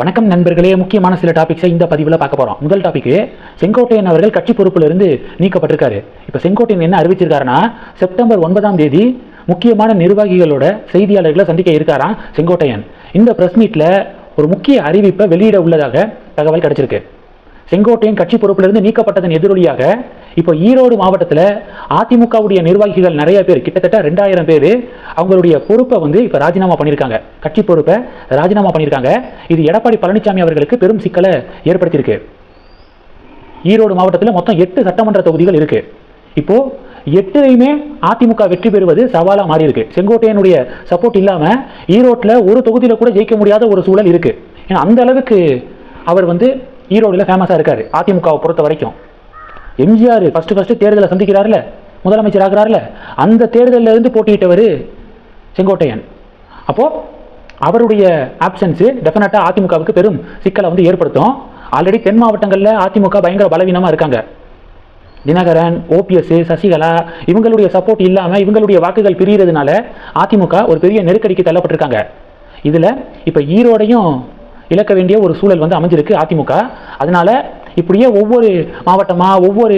வணக்கம் நண்பர்களே. முக்கியமான சில டாபிக்ஸை இந்த பதிவில் பார்க்க போகிறோம் முதல் டாபிக் செங்கோட்டையன் அவர்கள் கட்சி பொறுப்பிலிருந்து நீக்கப்பட்டிருக்காரு. இப்போ செங்கோட்டையன் என்ன அறிவிச்சிருக்காருன்னா செப்டம்பர் ஒன்பதாம் தேதி முக்கியமான நிர்வாகிகளோட செய்தியாளர்களை சந்திக்க இருக்காராம் செங்கோட்டையன். இந்த பிரஸ் மீட்டில் ஒரு முக்கிய அறிவிப்பை வெளியிட உள்ளதாக தகவல் கிடைச்சிருக்கு. செங்கோட்டையன் கட்சி பொறுப்பிலிருந்து நீக்கப்பட்டதன் எதிரொலியாக இப்போ ஈரோடு மாவட்டத்தில் அதிமுகவுடைய நிர்வாகிகள் நிறைய பேர் கிட்டத்தட்ட ரெண்டாயிரம் பேர் அவங்களுடைய பொறுப்பை வந்து இப்போ ராஜினாமா பண்ணியிருக்காங்க. கட்சி பொறுப்பை ராஜினாமா பண்ணியிருக்காங்க. இது எடப்பாடி பழனிசாமி அவர்களுக்கு பெரும் சிக்கலை ஏற்படுத்தியிருக்கு. ஈரோடு மாவட்டத்தில் மொத்தம் எட்டு சட்டமன்ற தொகுதிகள் இருக்கு. இப்போ எட்டுலையுமே அதிமுக வெற்றி பெறுவது சவாலாக மாறி இருக்கு செங்கோட்டையனுடைய சப்போர்ட் இல்லாமல் ஈரோட்டில் ஒரு தொகுதியில் கூட ஜெயிக்க முடியாத ஒரு சூழல் இருக்கு. ஏன்னா அந்த அளவுக்கு அவர் வந்து ஈரோடில் ஃபேமஸாக இருக்கார். அதிமுகவை பொறுத்த வரைக்கும். எம்ஜிஆர் ஃபஸ்ட்டு ஃபஸ்ட்டு தேர்தலை சந்திக்கிறார்ல? முதலமைச்சர் ஆகிறாருல? அந்த தேர்தலில் இருந்து போட்டியிட்டவர் செங்கோட்டையன். அப்போது அவருடைய ஆப்சன்ஸு டெஃபினட்டாக அதிமுகவுக்கு பெரும் சிக்கலை வந்து ஏற்படுத்தும். ஆல்ரெடி தென் மாவட்டங்களில் அதிமுக பயங்கர பலவீனமாக இருக்காங்க. தினகரன் ஓபிஎஸ் சசிகலா இவங்களுடைய சப்போர்ட் இல்லாமல் இவங்களுடைய வாக்குகள் பிரியறதுனால அதிமுக ஒரு பெரிய நெருக்கடிக்கு தள்ளப்பட்டிருக்காங்க. இதில் இப்போ ஈரோடையும் இழக்க வேண்டிய ஒரு சூழல் வந்து அமைஞ்சிருக்கு அதிமுக. அதனால இப்படியே ஒவ்வொரு மாவட்டமாக ஒவ்வொரு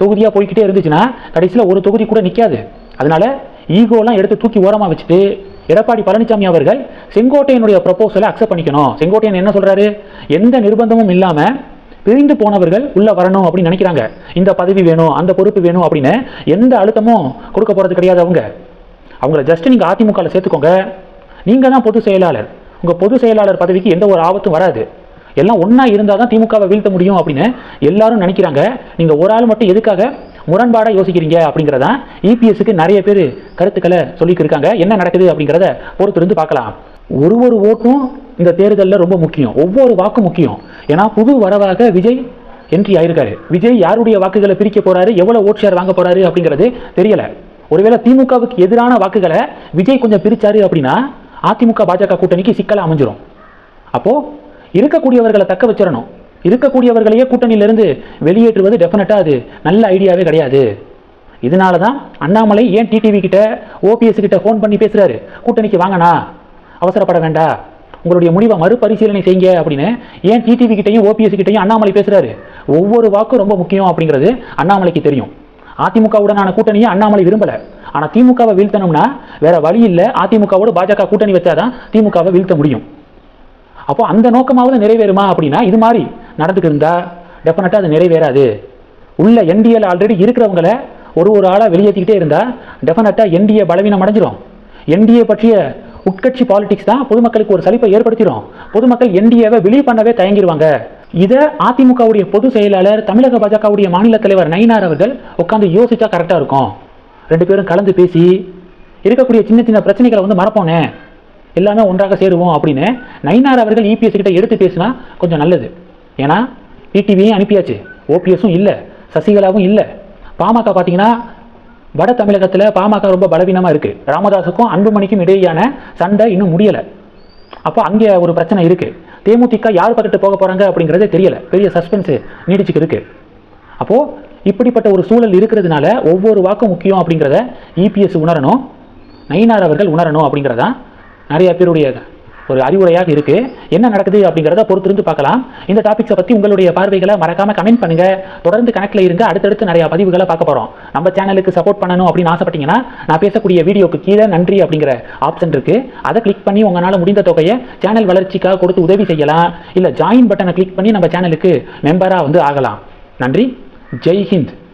தொகுதியாக போய்க்கிட்டே இருந்துச்சுன்னா கடைசியில் ஒரு தொகுதி கூட நிற்காது அதனால ஈகோலாம் எடுத்து தூக்கி ஓரமாக வச்சுட்டு எடப்பாடி பழனிசாமி அவர்கள் செங்கோட்டையனுடைய ப்ரப்போசலை அக்செப்ட் பண்ணிக்கணும். செங்கோட்டையன் என்ன சொல்கிறாரு எந்த நிர்பந்தமும் இல்லாமல் பிரிந்து போனவர்கள் உள்ளே வரணும் அப்படின்னு நினைக்கிறாங்க. இந்த பதவி வேணும் அந்த பொறுப்பு வேணும் அப்படின்னு எந்த அழுத்தமும் கொடுக்க போகிறது கிடையாது அவங்க. அவங்கள ஜஸ்ட் நீங்கள் அதிமுகவில் சேர்த்துக்கோங்க. நீங்கள் தான் பொது செயலாளர். உங்கள் பொது செயலாளர் பதவிக்கு எந்த ஒரு ஆபத்தும் வராது. எல்லாம் ஒன்றா இருந்தால் தான் திமுகவை வீழ்த்த முடியும் அப்படின்னு எல்லாரும் நினைக்கிறாங்க. நீங்கள் ஒரு ஆள் மட்டும் எதுக்காக முரண்பாடாக யோசிக்கிறீங்க அப்படிங்கிறதான் இபிஎஸ்க்கு நிறைய பேர் கருத்துக்களை சொல்லிட்டு இருக்காங்க. என்ன நடக்குது அப்படிங்கிறத பொறுத்திருந்து பார்க்கலாம். ஒரு ஒரு ஓட்டும் இந்த தேர்தலில் ரொம்ப முக்கியம். ஒவ்வொரு வாக்கும் முக்கியம். ஏன்னா புது வரவாக விஜய் என்ட்ரி ஆயிருக்காரு. விஜய் யாருடைய வாக்குகளை பிரிக்க போறாரு? எவ்வளவு ஓட் ஷேர் வாங்க போறாரு அப்படிங்கிறது தெரியல. ஒருவேளை திமுகவுக்கு எதிரான வாக்குகளை விஜய் கொஞ்சம் பிரிச்சாரு அப்படின்னா அதிமுக பாஜக கூட்டணிக்கு சிக்கலாக அமைஞ்சிரும். அப்போது இருக்கக்கூடியவர்களை தக்க வச்சிடணும் இருக்கக்கூடியவர்களையே கூட்டணியிலிருந்து வெளியேற்றுவது டெஃபினட்டாக அது நல்ல ஐடியாவே கிடையாது. இதனால தான் அண்ணாமலை ஏன் டிடிவி கிட்ட ஓபிஎஸ் கிட்ட ஃபோன் பண்ணி பேசுகிறாரு கூட்டணிக்கு வாங்கண்ணா. அவசரப்பட வேண்டாம் உங்களுடைய முடிவை மறுபரிசீலனை செய்யுங்க அப்படின்னு ஏன் டிடிவி கிட்டையும் ஓபிஎஸ் கிட்டையும் அண்ணாமலை பேசுகிறாரு ஒவ்வொரு வாக்கும் ரொம்ப முக்கியம் அப்படிங்கிறது அண்ணாமலைக்கு தெரியும். அதிமுகவுடனான கூட்டணியை அண்ணாமலை விரும்பல. ஆனால் திமுகவை வீழ்த்தணும்னா வேற வழி இல்லை. அதிமுகவோட பாஜக கூட்டணி வச்சாதான் திமுகவை வீழ்த்த முடியும். அப்போ அந்த நோக்கமாவது நிறைவேறுமா அப்படின்னா இது மாதிரி நடந்துக்கு இருந்தால் டெஃபினட்டாக அது நிறைவேறாது. உள்ள என்டிஏல ஆல்ரெடி இருக்கிறவங்கள ஒரு ஒரு ஆளாக வெளியேற்றிக்கிட்டே இருந்தால் டெஃபினட்டாக என்டிஏ பலவீனம் அடைஞ்சிரும். என்டிஏ பற்றிய உட்கட்சி பாலிடிக்ஸ் தான் பொதுமக்களுக்கு ஒரு சலிப்பை ஏற்படுத்திடும் பொதுமக்கள் என்டிஏவை வெளியே பண்ணவே தயங்கிடுவாங்க இதை அதிமுகவுடைய பொது செயலாளர் தமிழக பாஜகவுடைய மாநில தலைவர் நயினார் அவர்கள் உட்காந்து யோசிச்சா கரெக்டாக இருக்கும். ரெண்டு பேரும் கலந்து பேசி இருக்கக்கூடிய சின்ன சின்ன பிரச்சனைகளை வந்து மறப்போனே எல்லாமே ஒன்றாக சேருவோம் அப்படின்னு நயினார் அவர்கள் இபிஎஸ் கிட்ட எடுத்து பேசினா கொஞ்சம் நல்லது. ஏன்னா டிடிவியும் அனுப்பியாச்சு. ஓபிஎஸும் இல்லை. சசிகலாவும் இல்லை. பாமக பார்த்தீங்கன்னா வட தமிழகத்தில் பாமக ரொம்ப பலவீனமாக இருக்குது ராமதாஸுக்கும் அன்புமணிக்கும் இடையேயான சண்டை இன்னும் முடியலை. அப்போ அங்கே ஒரு பிரச்சனை இருக்குது தேமுதிக யார் பக்கத்து போக போகிறாங்க அப்படிங்கிறதே தெரியல. பெரிய சஸ்பென்ஸு நீடிச்சுக்கு இருக்குது அப்போது இப்படிப்பட்ட ஒரு சூழல் இருக்கிறதுனால ஒவ்வொரு வாக்கும் முக்கியம் அப்படிங்கிறத இபிஎஸ் உணரணும். நயினார் அவர்கள் உணரணும் அப்படிங்கிறதா? நிறைய பேருடைய ஒரு அறிவுரையாக இருக்குது என்ன நடக்குது அப்படிங்கிறத பொறுத்திருந்து பார்க்கலாம். இந்த டாபிக்ஸை பற்றி உங்களுடைய பார்வைகளை மறக்காமல் கமெண்ட் பண்ணுங்கள் தொடர்ந்து கணக்கில் இருங்க. அடுத்தடுத்து நிறைய பதிவுகளை பார்க்க போகிறோம் நம்ம சேனலுக்கு சப்போர்ட் பண்ணணும் அப்படின்னு ஆசைப்பட்டீங்கன்னா நான் பேசக்கூடிய வீடியோக்கு கீழே நன்றி அப்படிங்கிற ஆப்ஷன் இருக்குது அதை கிளிக் பண்ணி உங்களால் முடிந்த தொகையை சேனல் வளர்ச்சிக்காக கொடுத்து உதவி செய்யலாம். இல்லை ஜாயின் பட்டனை கிளிக் பண்ணி நம்ம சேனலுக்கு மெம்பராக வந்து ஆகலாம். நன்றி. Jai Hind.